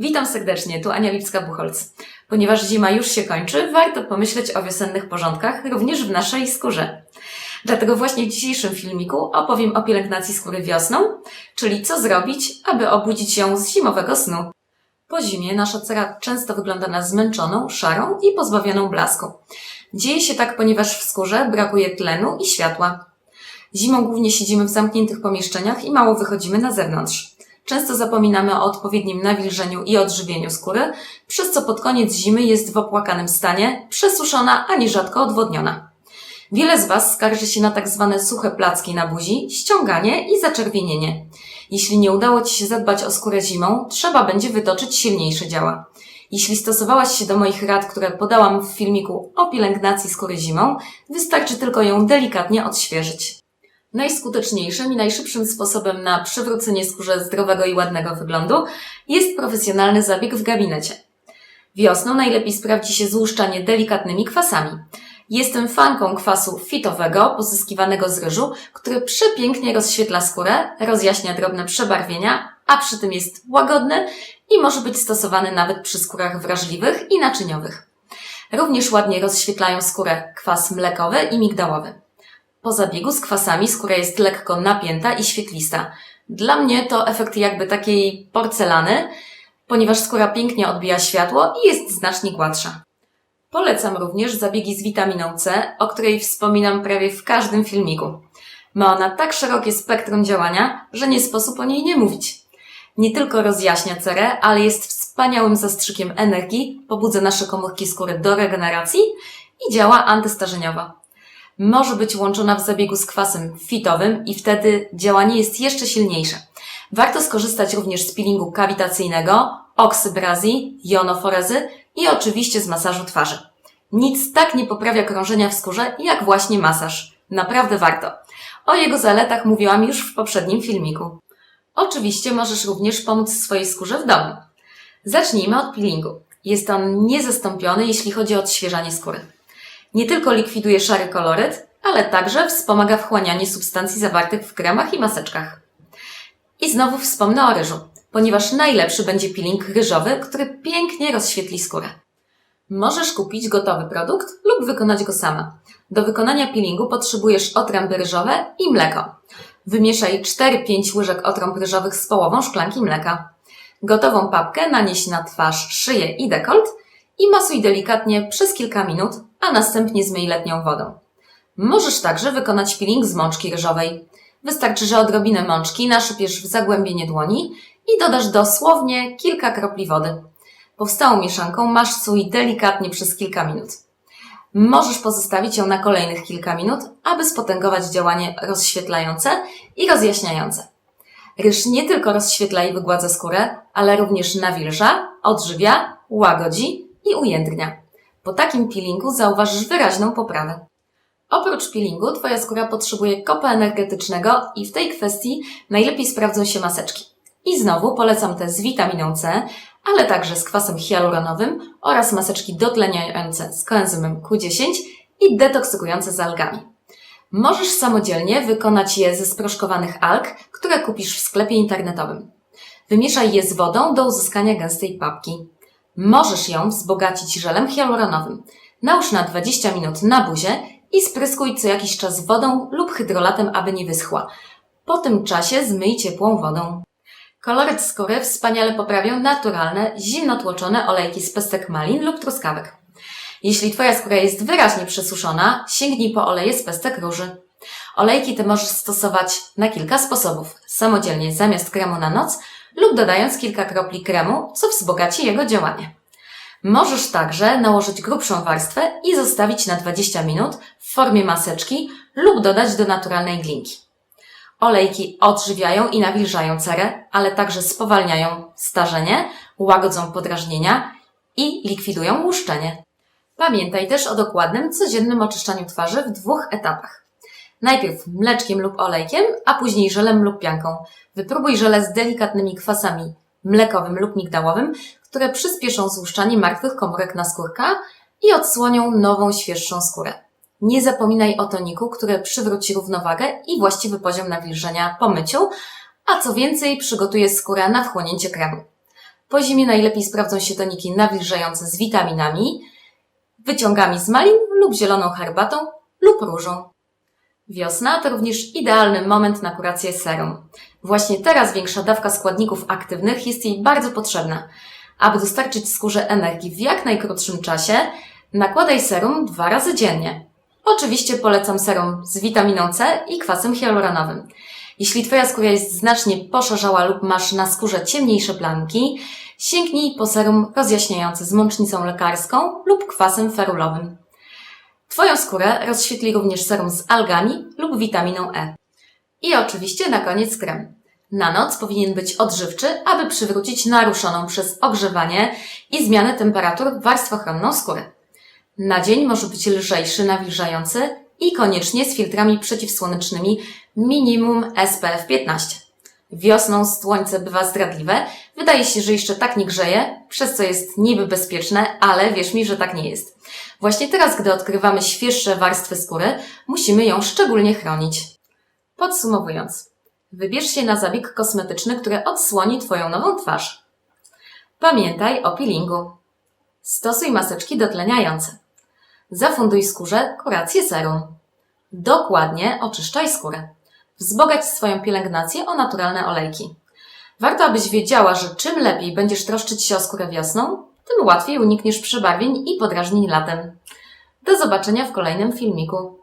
Witam serdecznie, tu Ania Lipska-Buchholz. Ponieważ zima już się kończy, warto pomyśleć o wiosennych porządkach, również w naszej skórze. Dlatego właśnie w dzisiejszym filmiku opowiem o pielęgnacji skóry wiosną, czyli co zrobić, aby obudzić ją z zimowego snu. Po zimie nasza cera często wygląda na zmęczoną, szarą i pozbawioną blasku. Dzieje się tak, ponieważ w skórze brakuje tlenu i światła. Zimą głównie siedzimy w zamkniętych pomieszczeniach i mało wychodzimy na zewnątrz. Często zapominamy o odpowiednim nawilżeniu i odżywieniu skóry, przez co pod koniec zimy jest w opłakanym stanie, przesuszona, a nierzadko odwodniona. Wiele z Was skarży się na tak zwane suche placki na buzi, ściąganie i zaczerwienienie. Jeśli nie udało Ci się zadbać o skórę zimą, trzeba będzie wytoczyć silniejsze działa. Jeśli stosowałaś się do moich rad, które podałam w filmiku o pielęgnacji skóry zimą, wystarczy tylko ją delikatnie odświeżyć. Najskuteczniejszym i najszybszym sposobem na przywrócenie skórze zdrowego i ładnego wyglądu jest profesjonalny zabieg w gabinecie. Wiosną najlepiej sprawdzi się złuszczanie delikatnymi kwasami. Jestem fanką kwasu fitowego, pozyskiwanego z ryżu, który przepięknie rozświetla skórę, rozjaśnia drobne przebarwienia, a przy tym jest łagodny i może być stosowany nawet przy skórach wrażliwych i naczyniowych. Również ładnie rozświetlają skórę kwas mlekowy i migdałowy. Po zabiegu z kwasami skóra jest lekko napięta i świetlista. Dla mnie to efekt jakby takiej porcelany, ponieważ skóra pięknie odbija światło i jest znacznie gładsza. Polecam również zabiegi z witaminą C, o której wspominam prawie w każdym filmiku. Ma ona tak szerokie spektrum działania, że nie sposób o niej nie mówić. Nie tylko rozjaśnia cerę, ale jest wspaniałym zastrzykiem energii, pobudza nasze komórki skóry do regeneracji i działa antystarzeniowo może być łączona w zabiegu z kwasem fitowym i wtedy działanie jest jeszcze silniejsze. Warto skorzystać również z peelingu kawitacyjnego, oksybrazji, jonoforezy i oczywiście z masażu twarzy. Nic tak nie poprawia krążenia w skórze jak właśnie masaż. Naprawdę warto. O jego zaletach mówiłam już w poprzednim filmiku. Oczywiście możesz również pomóc swojej skórze w domu. Zacznijmy od peelingu. Jest on niezastąpiony, jeśli chodzi o odświeżanie skóry. Nie tylko likwiduje szary koloryt, ale także wspomaga wchłanianie substancji zawartych w kremach i maseczkach. I znowu wspomnę o ryżu, ponieważ najlepszy będzie peeling ryżowy, który pięknie rozświetli skórę. Możesz kupić gotowy produkt lub wykonać go sama. Do wykonania peelingu potrzebujesz otręby ryżowe i mleko. Wymieszaj 4-5 łyżek otrąb ryżowych z połową szklanki mleka. Gotową papkę nanieś na twarz, szyję i dekolt i masuj delikatnie przez kilka minut, a następnie zmyj letnią wodą. Możesz także wykonać peeling z mączki ryżowej. Wystarczy, że odrobinę mączki naszypiesz w zagłębienie dłoni i dodasz dosłownie kilka kropli wody. Powstałą mieszanką masz sój delikatnie przez kilka minut. Możesz pozostawić ją na kolejnych kilka minut, aby spotęgować działanie rozświetlające i rozjaśniające. Ryż nie tylko rozświetla i wygładza skórę, ale również nawilża, odżywia, łagodzi i ujędrnia. Po takim peelingu zauważysz wyraźną poprawę. Oprócz peelingu Twoja skóra potrzebuje kopa energetycznego i w tej kwestii najlepiej sprawdzą się maseczki. I znowu polecam te z witaminą C, ale także z kwasem hialuronowym oraz maseczki dotleniające z koenzymem Q10 i detoksykujące z algami. Możesz samodzielnie wykonać je ze sproszkowanych alg, które kupisz w sklepie internetowym. Wymieszaj je z wodą do uzyskania gęstej papki. Możesz ją wzbogacić żelem hialuronowym. Nałóż na 20 minut na buzię i spryskuj co jakiś czas wodą lub hydrolatem, aby nie wyschła. Po tym czasie zmyj ciepłą wodą. Koloryt skóry wspaniale poprawią naturalne, zimno tłoczone olejki z pestek malin lub truskawek. Jeśli Twoja skóra jest wyraźnie przesuszona, sięgnij po oleje z pestek róży. Olejki te możesz stosować na kilka sposobów. Samodzielnie zamiast kremu na noc lub dodając kilka kropli kremu, co wzbogaci jego działanie. Możesz także nałożyć grubszą warstwę i zostawić na 20 minut w formie maseczki lub dodać do naturalnej glinki. Olejki odżywiają i nawilżają cerę, ale także spowalniają starzenie, łagodzą podrażnienia i likwidują łuszczenie. Pamiętaj też o dokładnym, codziennym oczyszczaniu twarzy w dwóch etapach. Najpierw mleczkiem lub olejkiem, a później żelem lub pianką. Wypróbuj żele z delikatnymi kwasami mlekowym lub migdałowym, które przyspieszą złuszczanie martwych komórek naskórka i odsłonią nową, świeższą skórę. Nie zapominaj o toniku, który przywróci równowagę i właściwy poziom nawilżenia po myciu, a co więcej przygotuje skórę na wchłonięcie kremu. Po zimie najlepiej sprawdzą się toniki nawilżające z witaminami, wyciągami z malin lub zieloną herbatą lub różą. Wiosna to również idealny moment na kurację serum. Właśnie teraz większa dawka składników aktywnych jest jej bardzo potrzebna. Aby dostarczyć skórze energii w jak najkrótszym czasie, nakładaj serum dwa razy dziennie. Oczywiście polecam serum z witaminą C i kwasem hialuronowym. Jeśli Twoja skóra jest znacznie poszarzała lub masz na skórze ciemniejsze plamki, sięgnij po serum rozjaśniające z mącznicą lekarską lub kwasem ferulowym. Twoją skórę rozświetli również serum z algami lub witaminą E. I oczywiście na koniec krem. Na noc powinien być odżywczy, aby przywrócić naruszoną przez ogrzewanie i zmianę temperatur warstwochronną skóry. Na dzień może być lżejszy, nawilżający i koniecznie z filtrami przeciwsłonecznymi minimum SPF 15. Wiosną słońce bywa zdradliwe, wydaje się, że jeszcze tak nie grzeje, przez co jest niby bezpieczne, ale wierz mi, że tak nie jest. Właśnie teraz, gdy odkrywamy świeższe warstwy skóry, musimy ją szczególnie chronić. Podsumowując, wybierz się na zabieg kosmetyczny, który odsłoni Twoją nową twarz. Pamiętaj o peelingu. Stosuj maseczki dotleniające. Zafunduj skórze kurację serum. Dokładnie oczyszczaj skórę. Wzbogać swoją pielęgnację o naturalne olejki. Warto, abyś wiedziała, że czym lepiej będziesz troszczyć się o skórę wiosną, tym łatwiej unikniesz przebarwień i podrażnień latem. Do zobaczenia w kolejnym filmiku.